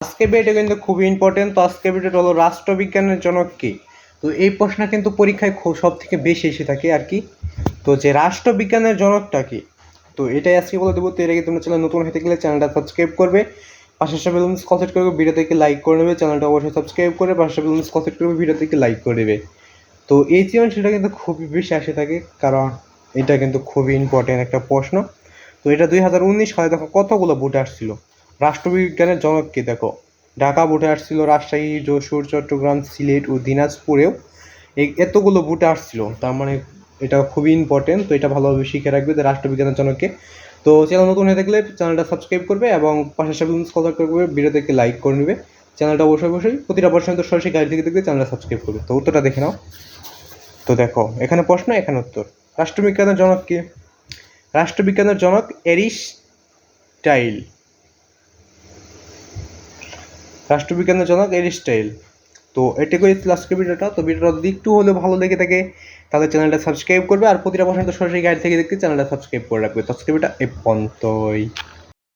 আজকে ভিডিও কিন্তু খুবই ইম্পর্টেন্ট তো আজকে ভিডিওটা হলো রাষ্ট্রবিজ্ঞানের জনক কে? তো এই প্রশ্ন কিন্তু পরীক্ষায় সব থেকে বেশি এসে থাকে আর কি। তো যে রাষ্ট্রবিজ্ঞানের জনকটা কি? তো এটাই আজকে বলে দেবো। তো এর আগে তোমরা চ্যানেল নতুন হতে গেলে চ্যানেলটা সাবস্ক্রাইব করবে। সাথে বেলুন্স কনসেপ্ট করবে ভিডিও থেকে লাইক করে নেবে। চ্যানেলটা অবশ্যই সাবস্ক্রাইব করে পাশের বেলুন্স কনসেপ্ট করবে ভিডিও থেকে লাইক করে দেবে তো এই সৃজনশীলটা কিন্তু খুবই বেশি আসে থাকে। কারণ এটা কিন্তু খুবই ইম্পর্টেন্ট একটা প্রশ্ন। তো এটা দুই হাজার উনিশ সালে দেখো কতগুলো বুটে আসছিল? রাষ্ট্রবিজ্ঞানের জনক কে দেখো। ঢাকা বুটে আসছিল রাজশাহী, যশোর, চট্টগ্রাম, সিলেট ও দিনাজপুরেও এতগুলো বুটে আসছিল। তার মানে এটা খুবই ইম্পর্টেন্ট তো এটা ভালোভাবে শিখে রাখবে যে রাষ্ট্রবিজ্ঞানের জনককে। তো চ্যানেল নতুন হয়ে থাকলে চ্যানেলটা সাবস্ক্রাইব করবে এবং সাথে কল করবে, ভিডিও থেকে লাইক করে নেবে। চ্যানেলটা অবশ্যই অবশ্যই প্রতিটা প্রশ্ন তো সরাসরি গাড়ি থেকে দেখবে চ্যানেলটা সাবস্ক্রাইব করবে। তো উত্তরটা দেখে নাও। তো দেখো, এখানে প্রশ্ন, এখানে উত্তর। রাষ্ট্রবিজ্ঞানের জনক কে? রাষ্ট্রবিজ্ঞানের জনক এরিস্টাইল। রাষ্ট্রবিজ্ঞানের জনক এরিস্টাইল তো এটি করে আজকে ভিডিওটা, তো ভিডিওটা যদি একটু হলেও ভালো লেগে থাকে, তাহলে চ্যানেলটা সাবস্ক্রাইব করবে। আর প্রতিটা পছন্দ সরাসরি গাইড থেকে দেখতে চ্যানেলটা সাবস্ক্রাইব করে রাখবে। ভিডিওটা এ পর্যন্তই।